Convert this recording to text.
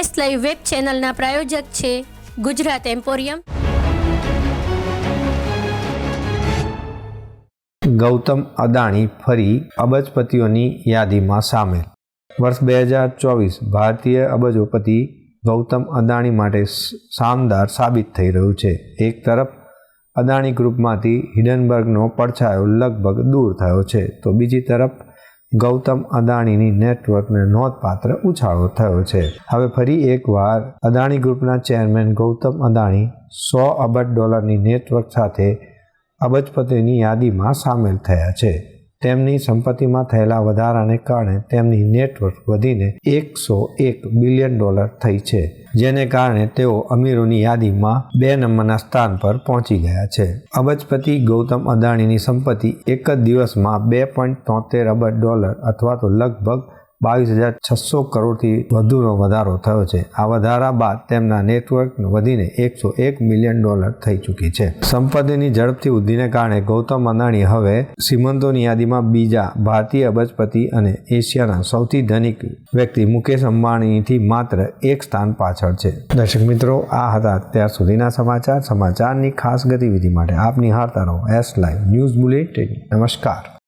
S live web ચેનલના પ્રાયોજક છે Gujarat emporium. Gautam Adani ફરી અબજપતિઓની યાદીમાં સામેલ. વર્ષ બે હજાર ચોવીસ ભારતીય અબજોપતિ ગૌતમ અદાણી માટે શાનદાર સાબિત થઈ રહ્યું છે. એક તરફ, અદાણી ગ્રુપમાંથી હિડનબર્ગનો પડછાયો લગભગ દૂર થયો છે. તો બીજી તરફ ગૌતમ અદાણીની નેટવર્કને નોંધપાત્ર ઉછાળો થયો છે. હવે ફરી એકવાર અદાણી ગ્રુપના ચેરમેન ગૌતમ અદાણી સો અબજ ડોલરની નેટવર્ક સાથે અબજપતિની યાદીમાં સામેલ થયા છે. તેમની સંપત્તિમાં થયેલા વધારાને કારણે તેમની નેટવર્ક વધીને એકસો એક બિલિયન ડોલર થઈ છે, જેને કારણે તેઓ અમીરોની યાદીમાં બે નંબરના સ્થાન પર પહોંચી ગયા છે. અબજપતિ ગૌતમ અદાણીની સંપત્તિ એક જ દિવસમાં બે પોઈન્ટ તોતેર અબજ ડોલર અથવા તો લગભગ બાવીસ હજાર છસો કરોડથી વધુનો વધારો થયો છે. આ વધારા બાદ તેમના નેટવર્ક વધીને એકસો એક મિલિયન ડોલર થઈ ચૂકી છે. સંપત્તિની ઝડપથી વૃદ્ધિને કારણે ગૌતમ અદાણી હવે શ્રીમંતોની યાદીમાં બીજા ભારતીય અબજપતિ અને એશિયાના સૌથી ધનિક વ્યક્તિ મુકેશ અંબાણીથી માત્ર એક સ્થાન પાછળ છે. દર્શક મિત્રો, આ હતા અત્યાર સુધીના સમાચાર. સમાચારની ખાસ ગતિવિધિ માટે આપ નિહાળતા રહો. એસ લાઈવ ન્યૂઝ બુલેટિન નમસ્કાર.